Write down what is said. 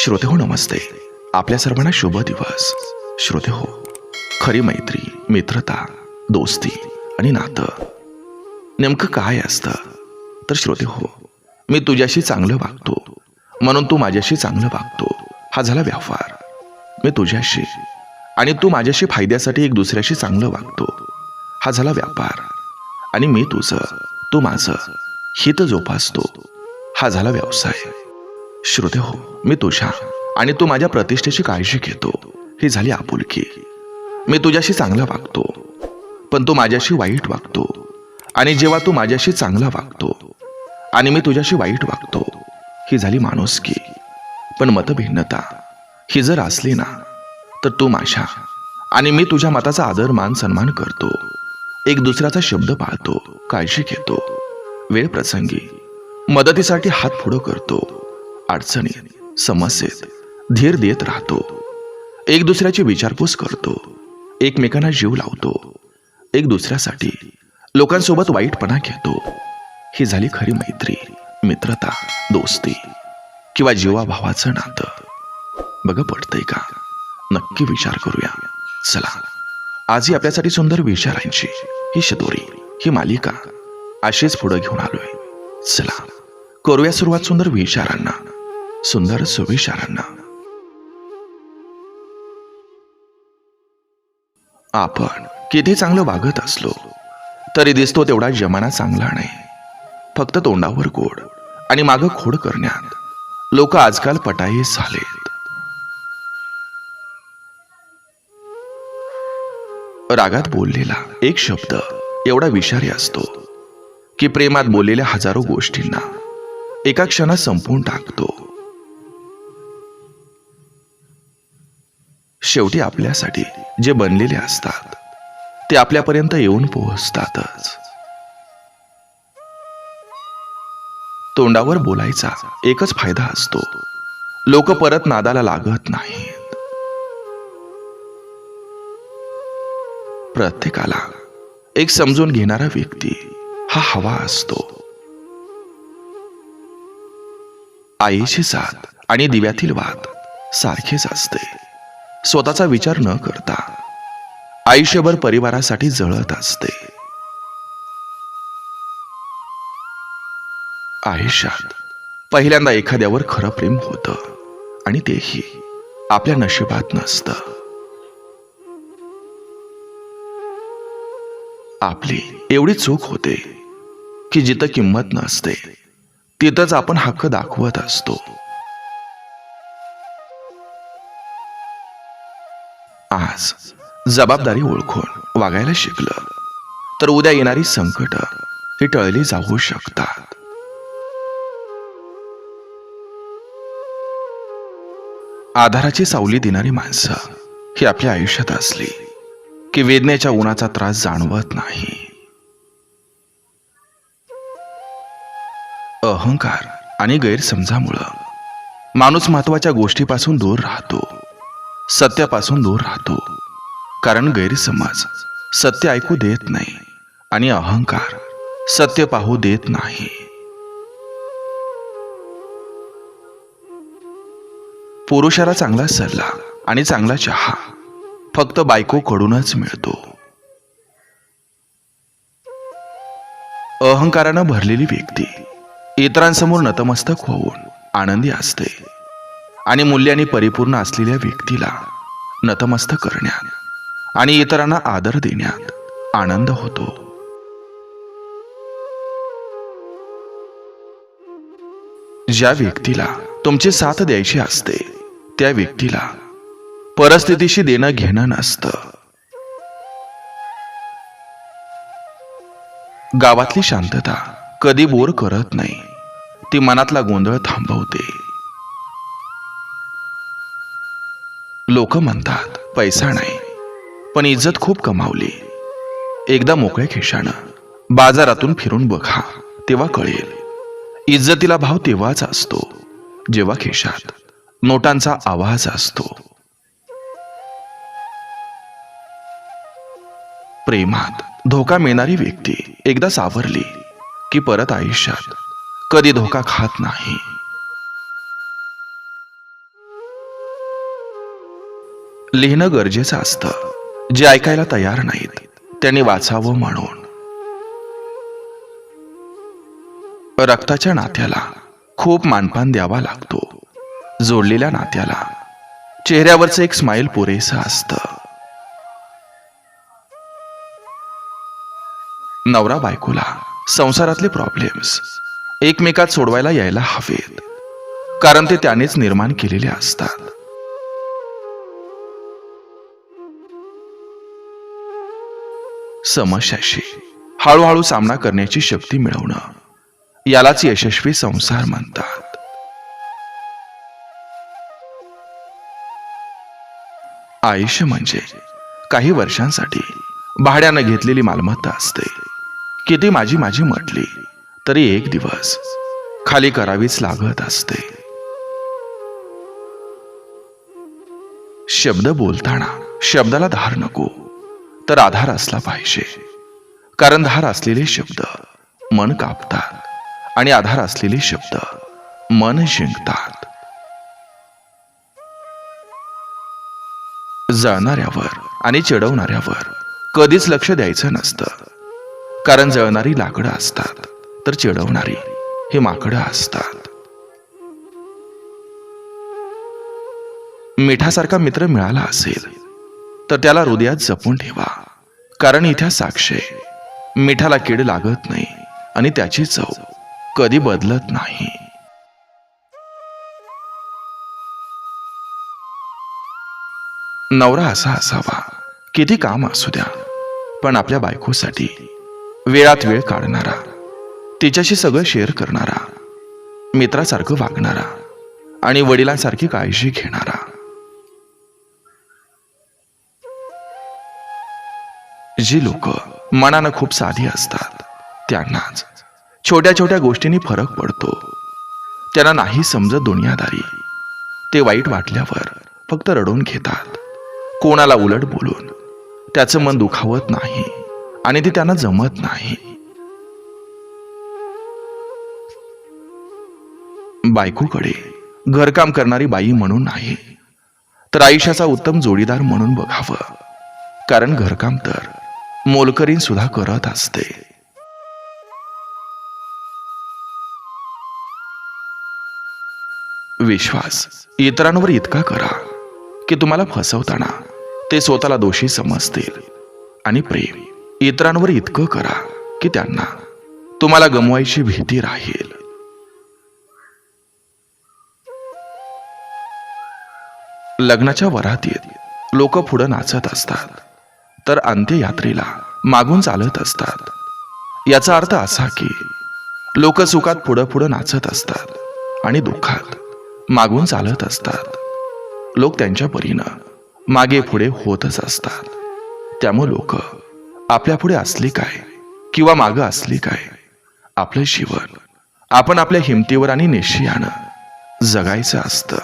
श्रोते हो नमस्ते. आपल्या सर्वांना शुभ दिवस. श्रोते हो खरी मैत्री मित्रता दोस्ती आणि नातं. नेमकं काय असतं? तर श्रोते हो मी तुझ्याशी चांगलं वागतो. म्हणून तू माझ्याशी चांगलं वागतो. हा झाला व्यापार मी तुझ्याशी आणि तू माझ्याशी फायद्यासाठी एक दुसऱ्याशी चांगलं वागतो. हा झाला व्यापार. आणि मी तुझं तू माझं हित जोपासतो. हा झाला व्यवसाय. श्रोते हो मी तुझ्या आणि तू माझ्या प्रतिष्ठेची काळजी घेतो. ही झाली आपुलकी. मी तुझ्याशी चांगला वागतो. पण तू माझ्याशी वाईट वागतो. आणि जेव्हा तू माझ्याशी चांगला वागतो आणि मी तुझ्याशी वाईट वागतो ही झाली माणुसकी. पण मतभिन्नता ही जर असली ना तर तू माझ्या आणि मी तुझ्या मताचा आदर मान सन्मान करतो. एक दुसऱ्याचा शब्द पाळतो काळजी घेतो. वेळ प्रसंगी मदतीसाठी हात पुढं करतो. अडचणीत समस्येत धीर देत राहतो. एक दुसऱ्याची विचारपूस करतो. एकमेकांना जीव लावतो. एक दुसऱ्यासाठी लोकांसोबत वाईटपणा घेतो. ही झाली खरी मैत्री मित्रता दोस्ती किंवा जीवाभावाचं नातं. बघ पडतंय का? नक्की विचार करूया. चला आजही आपल्यासाठी सुंदर विचारांची ही शतोरी ही मालिका अशीच पुढे घेऊन आलोय. चला करूया सुरुवात सुंदर विचारांना. सुंदर सुविचारांना आपण किती चांगलं वागत असलो तरी दिसतो तेवढा जमाना चांगला नाही. फक्त तोंडावर गोड आणि माग खोड करण्यात लोक आजकाल पटाई झालेत. रागात बोललेला एक शब्द एवढा विषारी असतो की प्रेमात बोललेल्या हजारो गोष्टींना एका क्षणात संपवून टाकतो. शेवटी आपल्यासाठी जे बनलेले असतात ते आपल्यापर्यंत येऊन पोहोचतातच. तोंडावर बोलायचा एकच फायदा असतो. लोक परत नादाला लागत नाहीत. प्रत्येकाला एक समजून घेणारा व्यक्ती हा हवा असतो. आईची साथ आणि दिव्यातील वाद सारखेच असते. स्वतःचा विचार न करता आयुष्यभर परिवारासाठी जळत असते. आयुष्यात पहिल्यांदा एखाद्यावर खरं प्रेम होतं आणि तेही आपल्या नशिबात नसतं. आपली एवढी चूक होते की जिथं किंमत नसते तिथंच आपण हक्क दाखवत असतो. आज जबाबदारी ओळखून वागायला शिकलं तर उद्या येणारी संकट ही टळली जाऊ शकतात. आधाराची सावली देणारी माणसं ही आपल्या आयुष्यात असली की वेदनेच्या उन्हाचा त्रास जाणवत नाही. अहंकार आणि गैरसमजामुळं माणूस महत्त्वाच्या गोष्टीपासून दूर राहतो. सत्यापासून दूर राहतो. कारण गैरसमज सत्य ऐकू देत नाही आणि अहंकार सत्य पाहू देत नाही. पुरुषाला चांगला सल्ला आणि चांगला चहा फक्त बायकोकडूनच मिळतो. अहंकारानं भरलेली व्यक्ती इतरांसमोर नतमस्तक होऊन आनंदी असते. आणि मूल्याने परिपूर्ण असलेल्या व्यक्तीला नतमस्त करण्यात आणि इतरांना आदर देण्यात आनंद होतो. ज्या व्यक्तीला तुमची साथ द्यायची असते त्या व्यक्तीला परिस्थितीशी देणं घेणं नसतं. गावातली शांतता कधी बोर करत नाही ती मनातला गोंधळ थांबवते. लोक म्हणतात पैसा नाही. पण इज्जत खूप कमावली. एकदा मोकळ्या खिशानं बाजारातून फिरून बघा तेव्हा कळेल. इज्जतीला भाव तेव्हाच असतो जेव्हा खिशात नोटांचा आवाज असतो. प्रेमात धोका मिळणारी व्यक्ती एकदा सावरली की परत आयुष्यात कधी धोका खात नाही. लिहिणं गरजेचं असतं. जे ऐकायला तयार नाहीत त्यांनी वाचावं म्हणून. रक्ताच्या नात्याला खूप मानपान द्यावा लागतो. जोडलेल्या नात्याला चेहऱ्यावरचं एक स्माईल पुरेसं असतं. नवरा बायकोला संसारातले प्रॉब्लेम्स एकमेकात सोडवायला यायला हवेत. कारण ते त्यानेच निर्माण केलेले असतात. समस्याशी हळूहळू सामना करण्याची शक्ती मिळवणं. यालाच यशस्वी संसार म्हणतात. आयुष्य म्हणजे काही वर्षांसाठी भाड्यानं घेतलेली मालमत्ता असते. किती माझी माझी म्हटली तरी एक दिवस खाली करावीच लागत असते. शब्द बोलताना शब्दाला धार नको. तर आधार असला पाहिजे. कारण धार असलेले शब्द मन कापतात आणि आधार असलेले शब्द मन जिंकतात. जळणाऱ्यावर आणि चिडवणाऱ्यावर कधीच लक्ष द्यायचं नसतं. कारण जळणारी लाकडं असतात तर चिडवणारी हे माकडं असतात. मिठासारखा मित्र मिळाला असेल तर त्याला हृदयात जपून ठेवा. कारण इथे साक्ष आहे. मिठाला कीड लागत नाही आणि त्याची चव कधी बदलत नाही. नवरा असा असावा किती काम असू द्या पण आपल्या बायकोसाठी वेळात वेळ काढणारा तिच्याशी सगळं शेअर करणारा मित्रासारखं वागणारा आणि वडिलांसारखी काळजी घेणारा. जी लोक मनानं खूप साधी असतात त्यांनाच. छोट्या छोट्या गोष्टींनी फरक पडतो. त्यांना नाही समजत दुनियादारी. ते वाईट वाटल्यावर फक्त रडून घेतात. कोणाला उलट बोलून त्याचं मन दुखावत नाही आणि ते त्यांना जमत नाही. बायकोकडे घरकाम करणारी बाई म्हणून नाही तर आयुष्याचा उत्तम जोडीदार म्हणून बघावं. कारण घरकाम तर मोलकरीन सुद्धा करत असते. विश्वास इतरांवर इतका करा की तुम्हाला फसवताना ते स्वतःला दोषी समजतील. आणि प्रेम इतरांवर इतकं करा की त्यांना तुम्हाला गमवायची भीती राहील. लग्नाच्या वरातीत लोक पुढं नाचत असतात. तर अंत्ययात्रेला मागून चालत असतात. याचा अर्थ असा की लोक सुखात पुढं पुढं नाचत असतात आणि दुःखात मागून चालत असतात. लोक त्यांच्या परीनं मागे पुढे होतच असतात. त्यामुळे लोक आपल्या पुढे असली काय किंवा मागं असली काय आपलं जीवन आपण आपल्या हिमतीवर आणि निश्चयानं जगायचं असतं.